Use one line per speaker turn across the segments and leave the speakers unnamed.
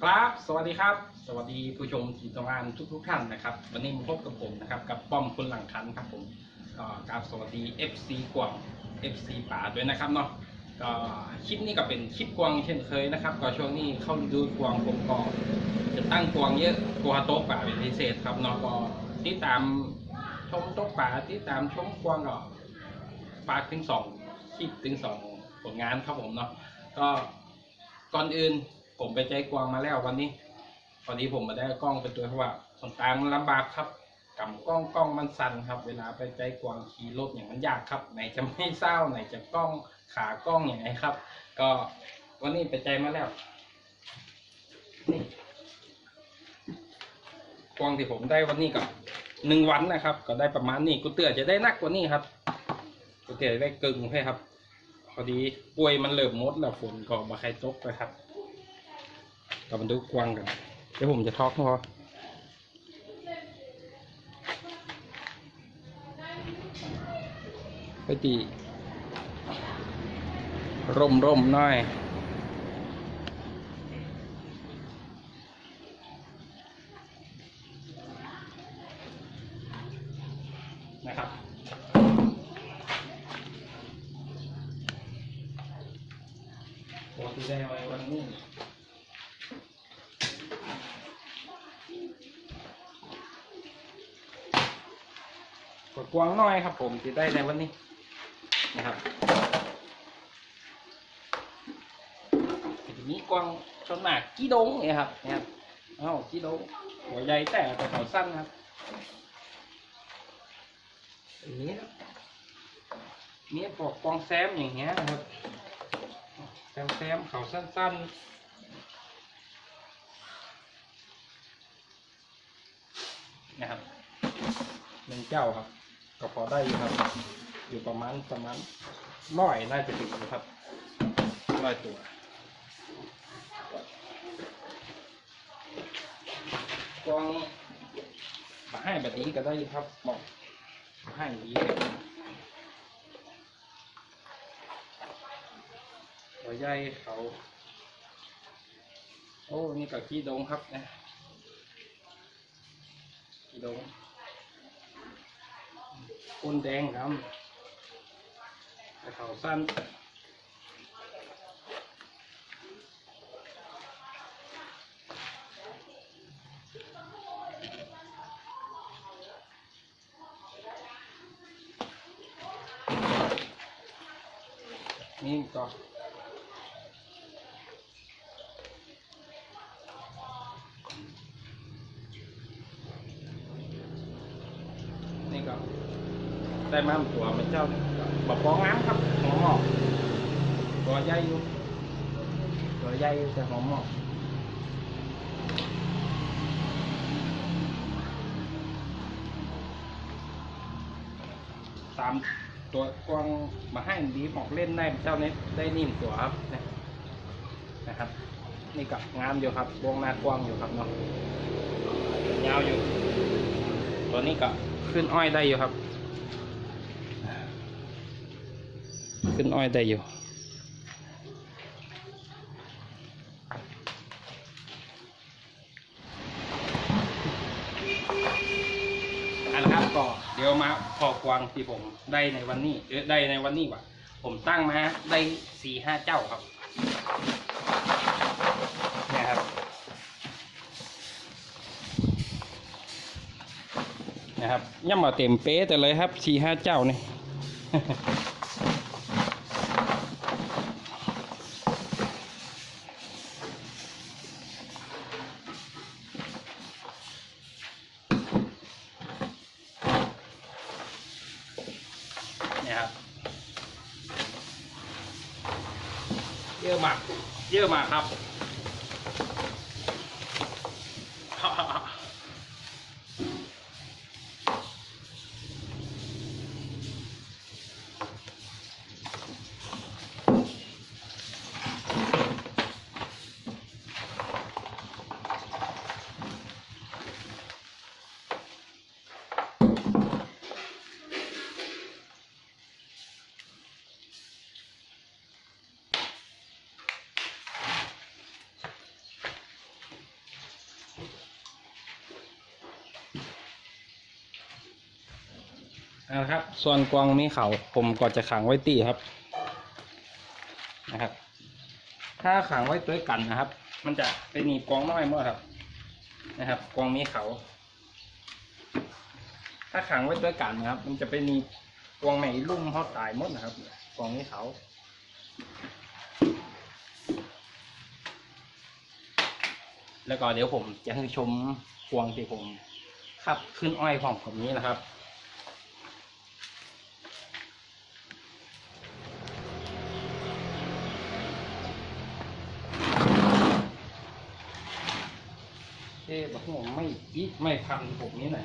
ครับ สวัสดีครับ สวัสดีผู้ชมที่ทำงานทุกทุกท่านนะครับ วันนี้มาพบกับผมนะครับ กับป้อมคุณหลังคันครับผมก็กราบสวัสดี FC กวาง FC ป่าด้วยนะครับเนาะก็คลิปนี้ก็เป็นคลิปกวางเช่นเคยนะครับก็ช่วงนี้เข้าดูกวางผมก็จะตั้งกวางเยอะกลัวโต๊ะป่าเป็นพิเศษครับเนาะก็ติดตามชมโต๊ะป่าติดตามชมกวางก็ฝากถึงสองคลิปถึงสองผลงานครับผมเนาะก็ก่อนอื่น ผมไปใจกวางมาแล้ววันนี้พอดีผมมาได้กล้องเป็นตัวเพราะว่าส่วนกลางมันลำบากครับกำกล้องกล้องมันสั่นครับ เวลาไปใจกวางขี่รถอย่างมันยากครับ ไหนจะไม่เศร้าไหนจะกล้องขากล้องอย่างไรครับ ก็วันนี้ไปใจมาแล้วนี่กวางที่ผมได้วันนี้ก็หนึ่งวันนะครับ ก็ได้ประมาณนี้กูเตือจะได้นักกว่านี้ครับกูเตือได้กึ่งให้ครับ พอดีป่วยมันเริ่มมดแล้วฝนก็มาใครตกนะครับ กับมันดูกวางกันเดี๋ยวผมจะทอกพอไปตีร่มร่มหน่อย นะครับ โอ้ที่ได้ไว้วันนี้ กดกวางน้อยครับ ผมที่ได้ในวันนี้นะครับทีนี้กวางชนหมากกี้ดงเนี่ยครับเนี่ยครับเอ้ากี้ดงหัวใหญ่แต่แต่เขาสั้นครับอย่างนี้ครับนี่ปอกกวางแซมอย่างเงี้ยนะครับแซมแซมเขาสั้นๆนะครับหนึ่งเจ้าครับ ก็พอได้อยู่ครับ อยู่ประมาณประมาณร้อยน่าจะถึงนะครับร้อยตัวกองมาให้แบบนี้ก็ได้ครับบอกมาให้แบบนี้หัวใหญ่เขา โอ้ นี่ก็ขี้ดงครับนะขี้ดง คนแดงครับแต่เขาสั้นนี่ก็ ได้มาตัวเป็นเจ้าบอกองน้ำครับหอมหมอกตัวใหญ่อยู่ตัวใหญ่อยู่แต่หอมหมอกสามตัวกวางมาให้ดีหมอกเล่นได้เจ้านี้ได้นิ่มตัวครับนะนะครับ นี่กับงามอยู่ครับวงหน้ากวางอยู่ครับเนาะยาวอยู่ ตัวนี้ก็ขึ้นอ้อยได้อยู่ครับ ขึ้นอ้อยได้อยู่ อันะครับก็เดี๋ยวมาพอกวางที่ผมได้ในวันนี้เออได้ในวันนี้ว่ะ ผมตั้งมาได้สี่ห้าเจ้าครับเนี่ยครับนะครับย่ำมาเต็มเป๊ะแต่เลยครับสี่ห้าเจ้านี่ เนี่ยครับ เยอะมาก เยอะมากครับ น นะครับ ส่วนกวางมีเขาผมก็จะขังไว้ตีครับ นะครับ ถ้าขังไว้ด้วยกันนะครับ มันจะเป็นหนีบกวางน้อยหมดครับ นะครับกวางมีเขา ถ้าขังไว้ด้วยกันนะครับ มันจะเป็นหนีบกวางไหนลุ่มเขาตายหมดนะครับกวางมีเขาแล้วก็เดี๋ยวผมจะให้ชมพวงที่ผมขับขึ้นอ้อยของผมนี้นะครับ บอกว่าไม่ยิไม่พันผมนี้ไหน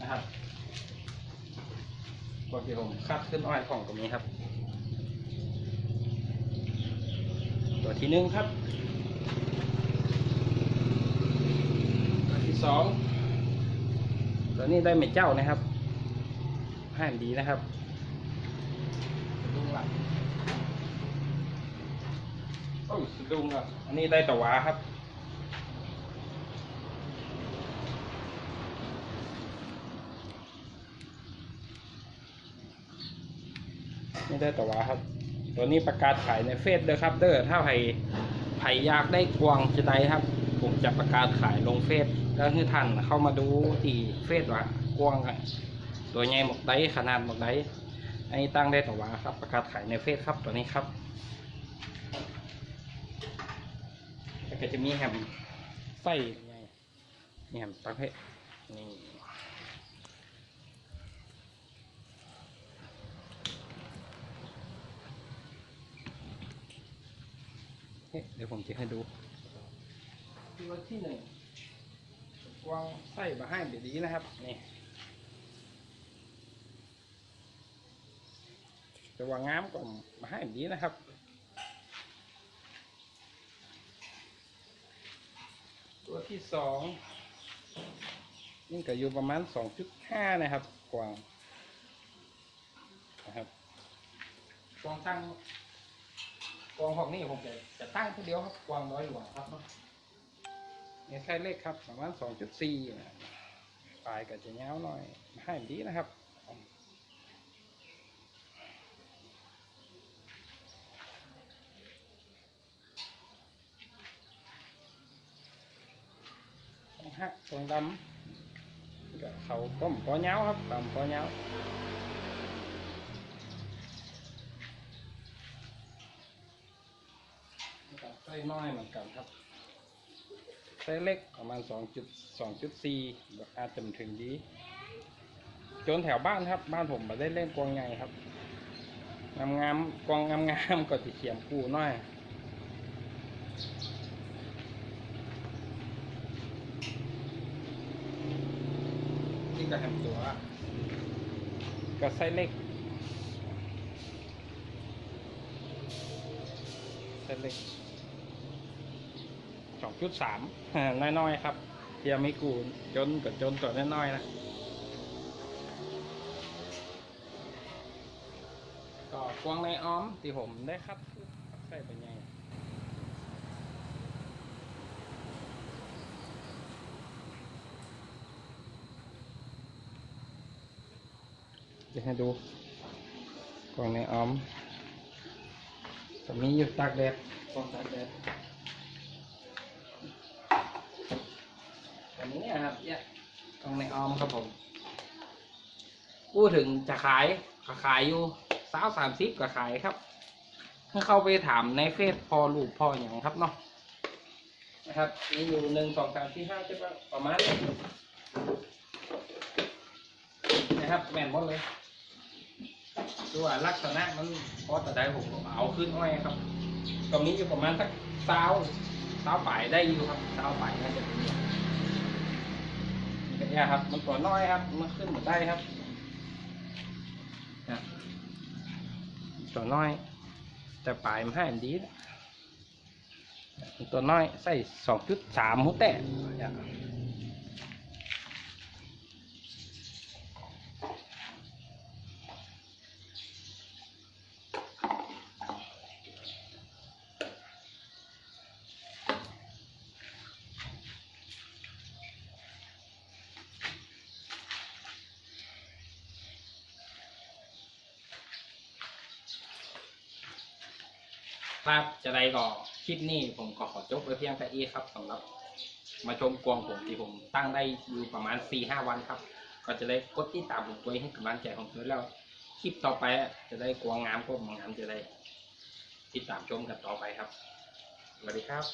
นะครับก็ที่ผมคัดขึ้นอ้อยของตรงนี้ครับ ตัวที่หนึ่งครับ ตัวที่สองตัวนี้ได้เม็ดเจ้านะครับให้มดีนะครับดุ้งหลัง โอ้ยสะดุ้งอะอันนี้ได้ตะหวาครับนี่ได้ตะหวาครับ ตัวนี้ประกาศขายในเฟซเด้อครับ เด้อถ้าใครใครอยากได้กวางจะได้ครับ ผมจะประกาศขายลงเฟซแล้วให้ท่านเข้ามาดูที่เฟซว่ากวางอะตัวใหญ่หมกได้ขนาดหมกได้อันนี้ตั้งได้แต่ว่าครับ ประกาศขายในเฟซครับตัวนี้ครับแล้ว ก็จะมีแฮมไส้ไงมีแฮมตักเพชนี่เฮ้ยเดี๋ยวผมจะให้ดูตัวที่หนึ่งกวางไส้มาให้เดี๋ยวดีนะครับนี่แต่ว่างามก็มาให้ดีนะครับ ตัว ที่สองนี่ก็อยู่ประมาณสองจุดห้านะครับ กวางนะครับกวางตั้งกวางของนี่ผมจะจะตั้งทีเดียวครับกวางร้อยหลวงครับเนาะเนี่ยไส้เล็กครับประมาณสองจุดสี่ปลายก็จะยาวหน่อยมาให้ดีนะครับ ต้องหักตรงดำเขาก็ม có nháo ครับตำ có nháo กับไส้น้อยเหมือนกันครับไส้เล็กประมาณสองจุดสอาจจะถึงดี จนแถวบ้านครับ บ้านผมมาได้เล่นกวงใหญ่ครับงามๆกวงงามๆก็ติเขียมกูน้อย นี่ก็ทำตัวก็ไส้เล็กไส้เล็กสองจุดสามน้อยๆครับเทียไม่กูจนกับจนตัวน้อยๆนะก็กวงในอ้อมที่ผมได้ครับใส่เป็นไง จะ ให้ดูกล่องในออมจะมีอยู่ตากแดดกล่องตากแดดแบบนี้นะครับเนี่ยกล่องในออมครับผม พูดถึงจะขายก็ขายอยู่สาวสามสิบก็ขายครับถ้าเข้าไปถามในเฟซพอลูกพออย่างครับเนาะนะครับมีอยู่หนึ่งสองสามสี่ห้าเจ็ดปดประมาณนี้นะครับแม่นหมดเลย ดูว่าลักษณะมันพอแต่ได้ผมเอาขึ้นห้อยครับ ก็มีอยู่ประมาณสักเท้าเท้าฝ่ายได้อยู่ครับเท้าฝ่ายน่าจะเป็นอย่างนี้ครับ มันตัวน้อยครับ มันขึ้นมาได้ครับตัวน้อย แต่ปลายมันให้มันดีตัวน้อยใส่สองจุดสามหัวแตะ ครับจะได้ก็คลิปนี้ผมก็ขอจบไว้เพียงแค่นี้ครับสำหรับมาชมกวงผมที่ผมตั้งได้อยู่ประมาณ4ีหวันครับ ก็จะได้กดติดตามผมไว้ให้กำลังใจของผมแล้ว คลิปต่อไปจะได้กวงงามก็มงามจะได้ติดตามชมกันต่อไปครับสวัสดีครับ